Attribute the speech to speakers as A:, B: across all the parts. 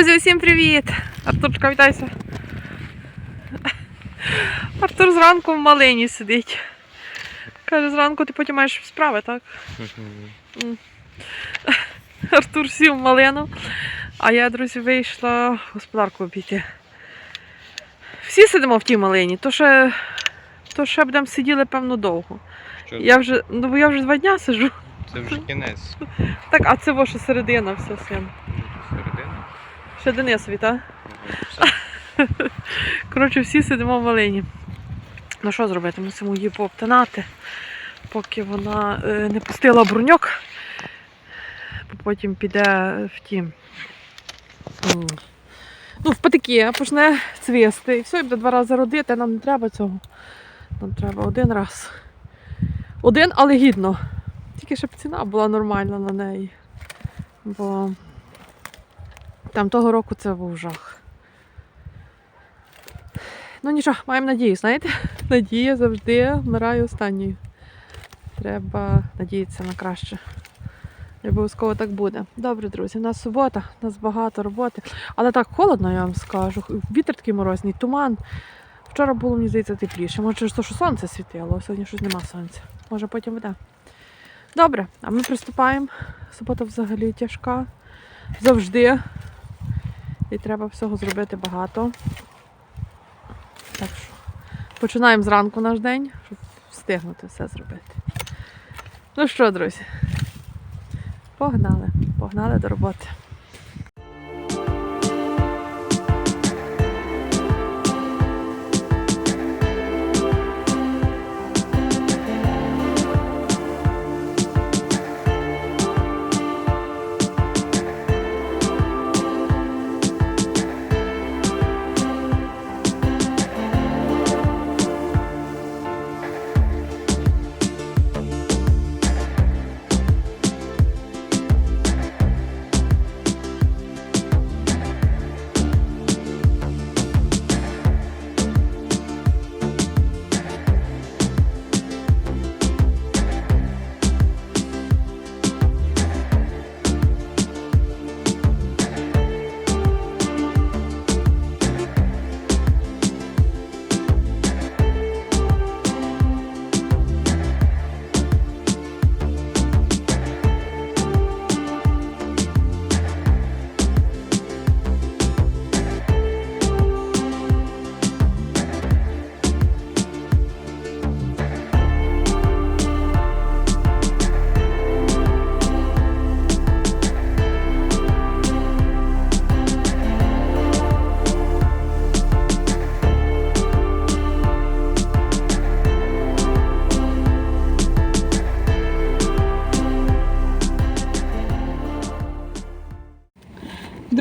A: Друзі, усім привіт! Артурчка, вітайся. Артур зранку в малині сидить. Каже, зранку ти потім маєш справи, так? Артур сів в малину, а я, друзі, вийшла господарку обійти. Всі сидимо в тій малині, то ще, то ще будемо сиділи, певно, довго.
B: Що
A: Я вже, ну бо я вже два дня сиджу.
B: Це вже кінець.
A: Так, а це ваша середина все син. Ще Денисові, так? Коротше, всі сидимо в малині. Ну що зробити? Мусимо її пообтинати, поки вона е, не пустила бруньок, бо потім піде в ті. Ну, в патики почне цвісти. І все, і буде два рази родити. Нам не треба цього. Нам треба один раз. Один, але гідно. Тільки щоб ціна була нормальна на неї. Бо там того року це був жах. Ну нічого, маємо надію, знаєте? Надія завжди вмирає останньою. Треба надіятися на краще. Обов'язково так буде. Добре, друзі, у нас субота, у нас багато роботи. Але так холодно, я вам скажу. Вітер такий морозний, туман. Вчора було, мені здається, тепліше. Може, через що сонце світило, а сьогодні щось нема сонця. Може потім буде. Добре, а ми приступаємо. Субота взагалі тяжка. Завжди. І треба всього зробити багато. Так що починаємо зранку наш день, щоб встигнути все зробити. Ну що, друзі, погнали, погнали до роботи.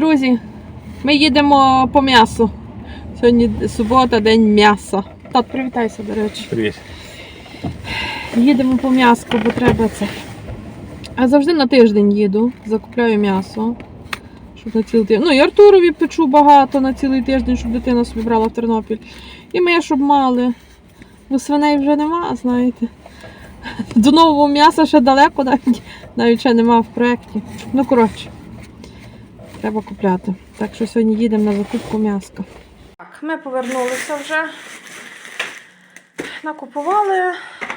A: Друзі, ми їдемо по м'ясу. Сьогодні субота, день м'яса. Так, привітайся, до речі.
B: Привіт.
A: Їдемо по м'яску, бо треба це. А завжди на тиждень їду, закупляю м'ясо. Щоб на цілий тиждень. Ну, і Артурові печу багато на цілий тиждень, щоб дитина собі брала в Тернопіль. І ми, щоб мали. Бо свиней вже нема, знаєте. До нового м'яса ще далеко, навіть, навіть ще нема в проєкті. Ну, коротше, треба купляти. Так що сьогодні їдемо на закупку м'яска. Так, ми повернулися вже. Накупували.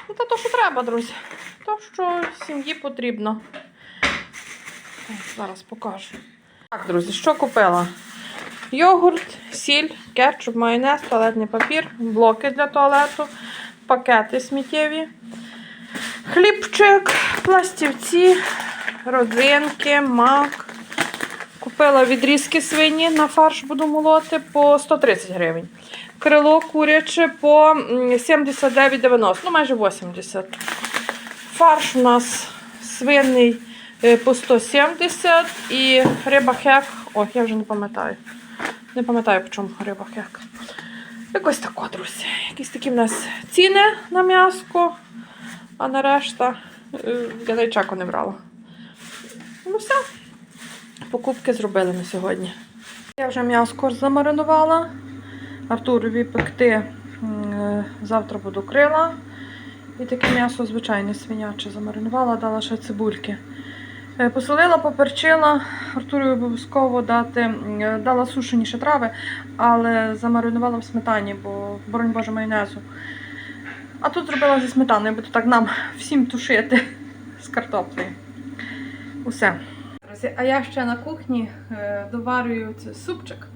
A: Ну, Та то, що треба, друзі. То, що сім'ї потрібно. Зараз покажу. Так, друзі, що купила? Йогурт, сіль, кетчуп, майонез, туалетний папір, блоки для туалету, пакети сміттєві, хлібчик, пластівці, родзинки, мак. Купила відрізки свині на фарш буду молоти по 130 гривень. Крило куряче по 79,90, ну майже 80. Фарш у нас свиний е, по 170 і риба хек. Ой, я вже не пам'ятаю. Не пам'ятаю, по чому риба хек. Якось тако, друзі. Якісь такі в нас ціни на м'яско, а на решта е, я навіть чеку не брала. Ну все. Покупки зробили на сьогодні. Я вже м'яско замаринувала. Артурові пекти е, завтра буду крила. І таке м'ясо звичайне свиняче замаринувала, дала ще цибульки. Е, Посолила, поперчила, Артуру обов'язково дати, е, дала сушені ще трави, але замаринувала в сметані, бо, боронь Боже, майонезу. А тут зробила зі сметаною, то так нам всім тушити з картоплею. Усе. Друзі, А я ще на кухні е, доварюю цей супчик.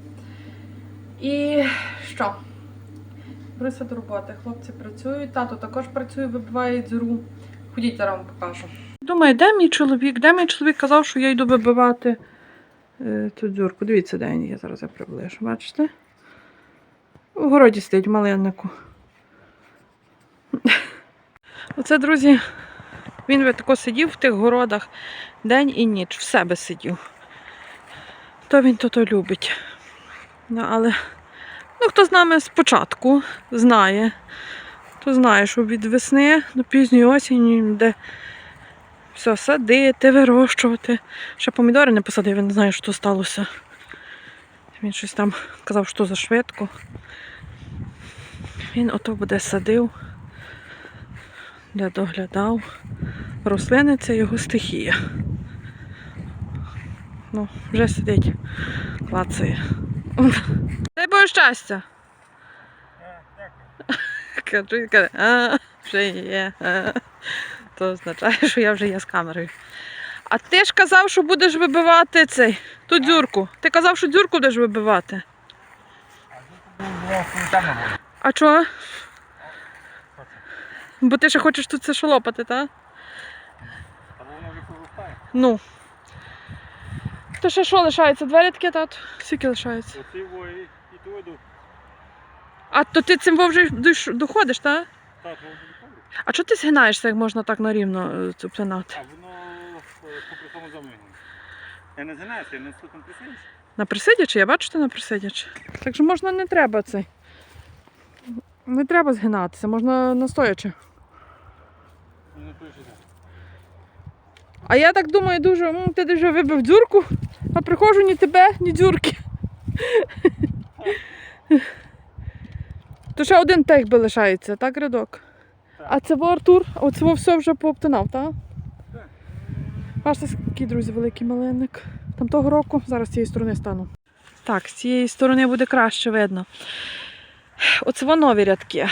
A: І що? Беруся до роботи. Хлопці працюють, тато також працює, вибиває дзюру. Ходіть, я вам покажу. Думаю, де мій чоловік? Де мій чоловік казав, що я йду вибивати е, цю дзюрку. Дивіться, де він є, зараз я приближу. Бачите? У городі стоїть малиннику. Оце, друзі, він би тако сидів в тих городах день і ніч, в себе сидів. То він то то любить. Ну, але ну, хто з нами спочатку знає, то знає, що від весни до пізньої осені, де все садити, вирощувати. Ще помідори не посадив, він не знає, що сталося. Він щось там казав, що за швидко. Він ото буде садив, доглядав. Рослини це його стихія. Ну, вже сидить, клацає. Дай Боже щастя. Кажу, і каже, а, вже є. а». То означає, що я вже є з камерою. А ти ж казав, що будеш вибивати цей, ту дзюрку. Ти казав, що дзюрку будеш вибивати. А чого? Бо ти ще хочеш тут це шолопати, так? Ну. То ще що лишається? Двері таке, тат? Скільки лишається?
C: Оці вої і ту воду.
A: А то ти цим во вже доходиш, так?
C: Так, воно не ходить.
A: А чого ти згинаєшся, як можна так нарівно е, цю пленати?
C: А воно е, попри тому замигне. Я не знаю, я не слухам присидиш.
A: На присидячи, я бачу, ти на присидячи. Так що можна не треба цей. Не треба згинатися, можна настоячи.
C: Не пише так.
A: А я так думаю, дуже, «М, ти вже вибив дзюрку, а приходжу ні тебе, ні дзюрки. То ще один тех би лишається, так, рядок? А це во Артур, оце во все вже пообтинав, так? Бачите, який, друзі, великий малинник. Там того року, зараз з цієї сторони стану. Так, з цієї сторони буде краще видно. Оце во нові рядки.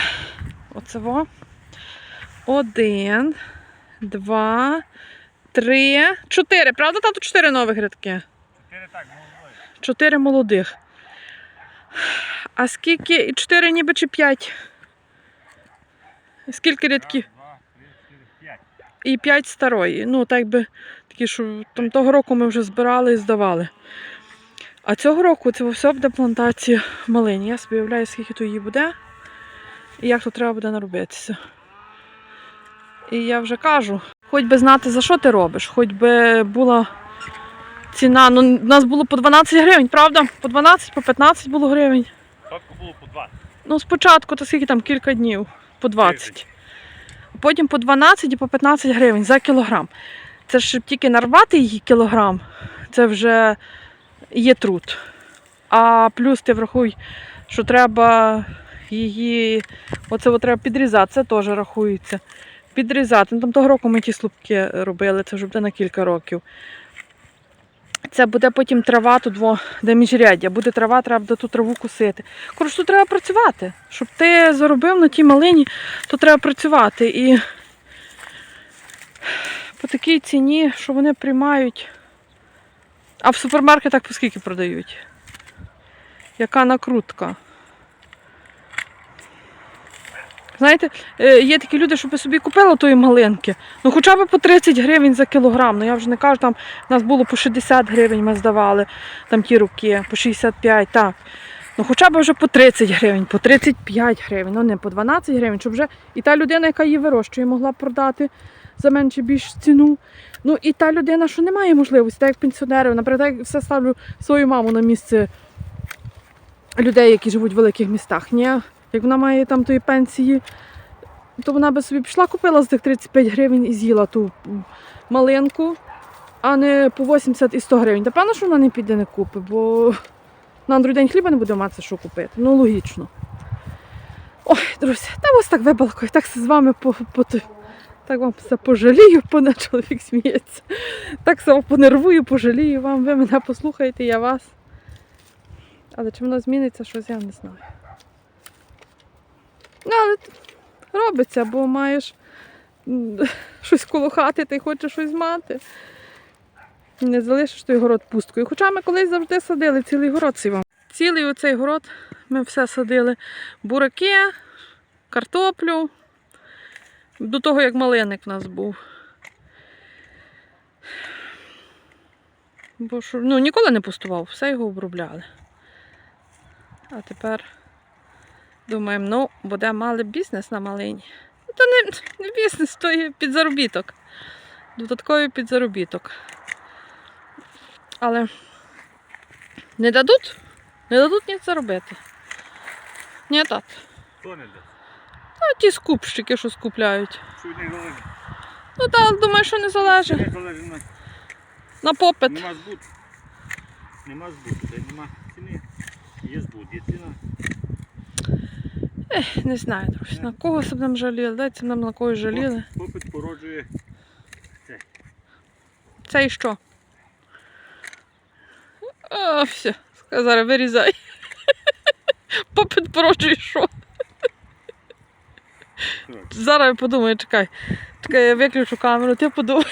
A: Оце во. Один, два, три, чотири. Правда, тату чотири нових рядки?
C: Чотири так, молодої.
A: Чотири молодих. А скільки? І чотири ніби чи п'ять? Скільки рядків? І п'ять старої. Ну, так би такі, що там того року ми вже збирали і здавали. А цього року це все буде плантація малині. Я собі уявляю, скільки то її буде і як то треба буде наробитися. І я вже кажу, хоч би знати, за що ти робиш, хоч би була ціна. Ну, у нас було по 12 гривень, правда? По 12, по 15 було гривень.
C: Спочатку було по два.
A: Ну, спочатку, то скільки там кілька днів, по 20. Потім по 12 і по 15 гривень за кілограм. Це ж щоб тільки нарвати її кілограм, це вже є труд. А плюс ти врахуй, що треба її, оце треба підрізати, це теж рахується. Підрізати. Ну, там того року ми ті слупки робили, це вже буде на кілька років. Це буде потім трава тут, во, де міжряддя. Буде трава, треба буде ту траву косити. Коротше, тут треба працювати. Щоб ти заробив на тій малині, то треба працювати. І по такій ціні, що вони приймають. А в супермаркетах по скільки продають? Яка накрутка? Знаєте, е, є такі люди, щоб собі купили тої малинки. Ну хоча б по 30 гривень за кілограм. Ну я вже не кажу, там у нас було по 60 гривень ми здавали, там ті руки, по 65, так. Ну хоча б вже по 30 гривень, по 35 гривень, ну не по 12 гривень, щоб вже і та людина, яка її вирощує, могла б продати за менше більш ціну. Ну і та людина, що не має можливості, так як пенсіонери, наприклад, я все ставлю свою маму на місце людей, які живуть в великих містах. Ні, як вона має там тої пенсії, то вона би собі пішла, купила за тих 35 гривень і з'їла ту малинку, а не по 80 і 100 гривень. Та певно, що вона не піде не купить, бо на другий день хліба не буде мати що купити. Ну, логічно. Ой, друзі, та ось так вибалкою, так з вами по, по, Так вам все пожалію, пане чоловік сміється. Так само понервую, пожалію вам. Ви мене послухаєте, я вас. Але чи воно зміниться, щось я не знаю. Ну, але робиться, бо маєш щось коло хати, ти хочеш щось мати. Не залишиш той город пусткою. Хоча ми колись завжди садили цілий город цей. Цілий оцей город ми все садили. Бураки, картоплю. До того, як малиник в нас був. Бо що, ну, ніколи не пустував, все його обробляли. А тепер думаємо, ну, буде малий бізнес на малині. Ну, То не, не бізнес, то є підзаробіток. Додатковий підзаробіток. Але не дадуть? Не дадуть ні заробити. Ні, так.
C: Хто не дасть?
A: А ті скупщики, що скупляють.
C: Що від них залежить?
A: Ну так, думаю, що не залежить.
C: Них залежить на...
A: На попит.
C: Нема збуту. Нема збуту, де нема ціни. Є збут, є ціна.
A: Ех, не знаю, друзі, на кого себе нам жаліли, дайте нам на когось жаліли.
C: Попит породжує
A: Це і що? А, все, зараз вирізай. Попит породжує що? Зараз я подумаю, чекай. Чекай, я виключу камеру, ти подумай.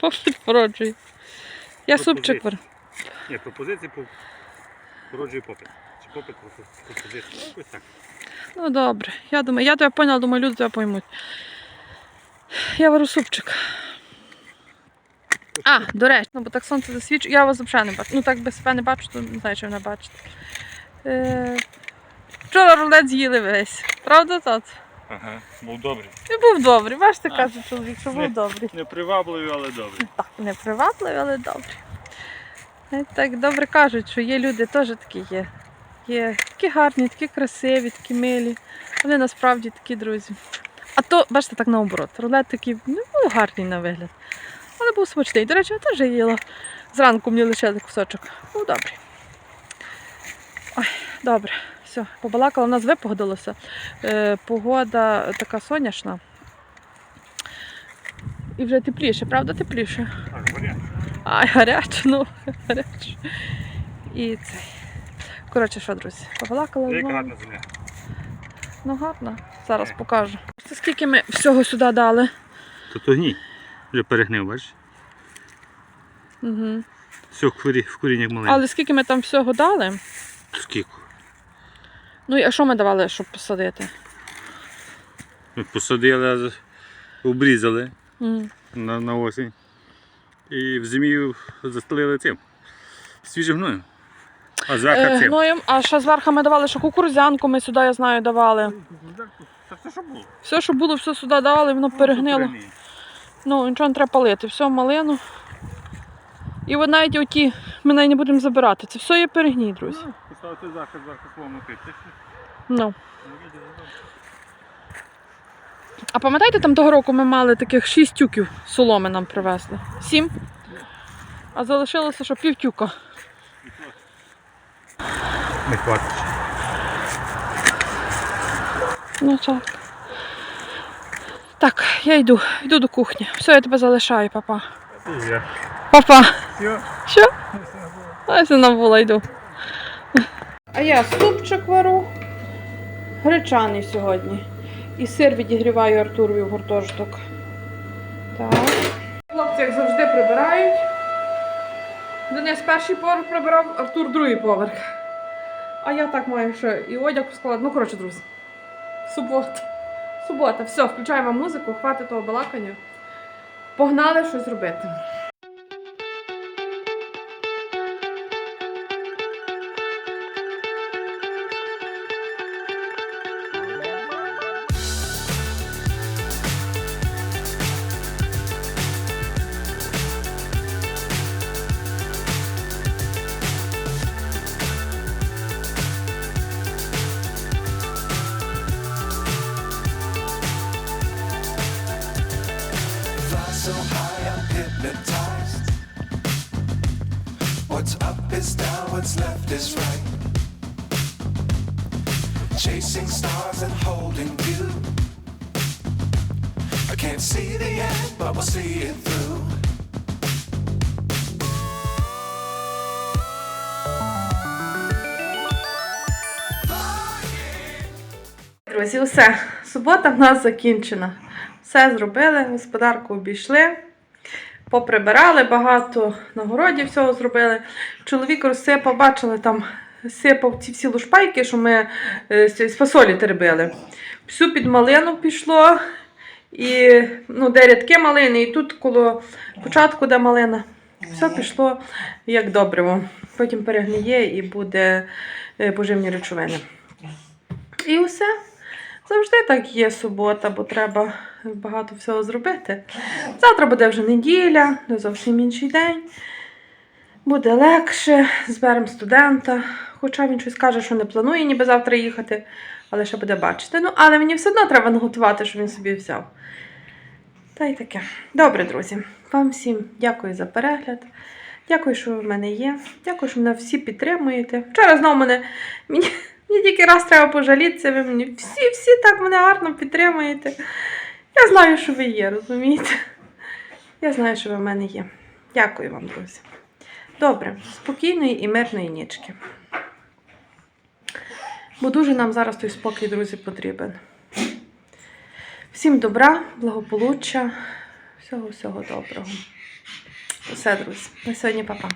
A: Попит породжує. Я супчик вар.
C: Ні, пропозиції по- породжує попит. Пропозиції. Ось так.
A: Ну добре. Я думаю, я тебе поняла, думаю, люди тебе поймуть. Я вару супчик. А, до речі, ну бо так сонце засвічує. Я вас взагалі не бачу. Ну так без себе не бачу, то не знаю, чи мене бачите. Е, вчора рулет з'їли весь. Правда, тат?
C: Ага, був добрий.
A: І був добрий. Бачите,
C: А.
A: каже чоловік, що був добрий.
C: Не привабливий, але добрий.
A: Так, не привабливий, але добрий. Е, Так добре кажуть, що є люди теж такі є. Є такі гарні, такі красиві, такі милі. Вони насправді такі друзі. А то, бачите, так наоборот. Рулет такий був гарний на вигляд. Але був смачний. До речі, я теж їла. Зранку мені лишили кусочок. Був добрий. Ой, добре. Все, побалакала, у нас випогодилося. Е, погода така сонячна. І вже тепліше, правда, тепліше?
C: Так, варіант.
A: Ай, гаряче, ну, гаряче. І цей. Коротше, що, друзі, побалакала.
C: Яка гарна земля.
A: Ну, гарно. Зараз покажу. Це скільки ми всього сюди дали.
C: То то гній. Вже перегнив, бачиш?
A: Угу.
C: Все в куріннях маленьких.
A: Але скільки ми там всього дали?
C: Скільки?
A: Ну, а що ми давали, щоб посадити?
C: Ми посадили, обрізали
A: М.
C: на, на осінь. І в зимі застелили цим. Свіжим гноєм. А зверху
A: Е,
C: цим.
A: гноєм, а ще зверху ми давали, що кукурузянку ми сюди, я знаю, давали.
C: Це все, що було.
A: Все, що було, все сюди давали, воно перегнило. Ну, нічого не треба палити, все малину. І от навіть оті ми навіть не будемо забирати. Це все є перегній, друзі.
C: Поставити захист, захист словно.
A: Ну. А пам'ятаєте, там того року ми мали таких шість тюків соломи нам привезли? Сім? А залишилося, що пів тюка.
C: Не хватить.
A: Ну так. Так, я йду, йду до кухні. Все, я тебе залишаю, папа.
C: Я.
A: Папа.
C: Все.
A: Що? А я набула, йду. А я супчик вару. Гречаний сьогодні. І сир відігріваю Артурові в гуртожиток. Так. Хлопці, як завжди, прибирають. Денис перший поверх прибирав, Артур другий поверх. А я так маю ще і одяг складати. Ну, коротше, друзі. Субота. Субота. Все, включаємо музику, хватить того балакання. Погнали щось робити.
D: Is right. Chasing stars and holding you. I Can't see the end, but we'll see it through.
A: Друзі, усе. Субота в нас закінчена. Все зробили, господарку обійшли, поприбирали багато, на городі всього зробили. Чоловік розсипав, бачили, там сипав ці всі лушпайки, що ми е, з фасолі тербили. Всю під малину пішло, і ну, де рядки малини, і тут коло початку, де малина. Все пішло як добриво. Потім перегниє і буде е, поживні речовини. І усе. Завжди так є субота, бо треба багато всього зробити. Завтра буде вже неділя, не зовсім інший день. Буде легше, зберемо студента. Хоча він щось каже, що не планує ніби завтра їхати, але ще буде бачити. Ну, але мені все одно треба наготувати, щоб він собі взяв. Та й таке. Добре, друзі. Вам всім дякую за перегляд. Дякую, що ви в мене є. Дякую, що мене всі підтримуєте. Вчора знову мене мені тільки раз треба пожалітися. Ви мені всі, всі так мене гарно підтримуєте. Я знаю, що ви є, розумієте? Я знаю, що ви в мене є. Дякую вам, друзі. Добре, спокійної і мирної нічки. Бо дуже нам зараз той спокій, друзі, потрібен. Всім добра, благополуччя, всього-всього доброго. Все, друзі. На сьогодні, па-па.